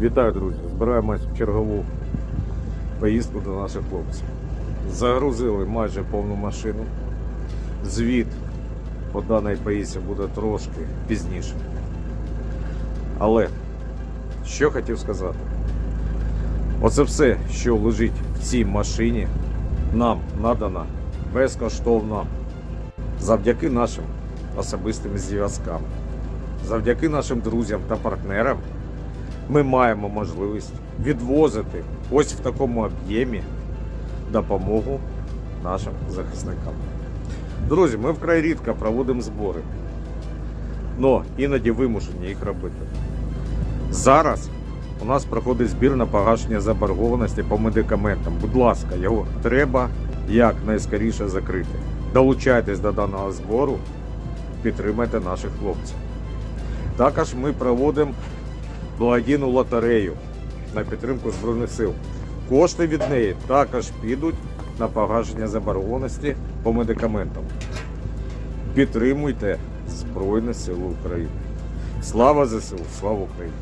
Вітаю, друзі! Збираємось в чергову поїздку до наших хлопців. Загрузили майже повну машину. Звіт по даній поїздці буде трошки пізніше. Але що хотів сказати? Оце все, що лежить в цій машині, нам надано безкоштовно завдяки нашим особистим зв'язкам, завдяки нашим друзям та партнерам ми маємо можливість відвозити ось в такому об'ємі допомогу нашим захисникам. Друзі, ми вкрай рідко проводимо збори, але іноді вимушені їх робити. Зараз у нас проходить збір на погашення заборгованості по медикаментам. Будь ласка, його треба якнайскоріше закрити. Долучайтесь до даного збору, підтримайте наших хлопців. Також ми проводимо благодійну лотерею на підтримку Збройних сил. Кошти від неї також підуть на погашення заборгованості по медикаментам. Підтримуйте Збройні Сили України. Слава ЗСУ! Слава Україні!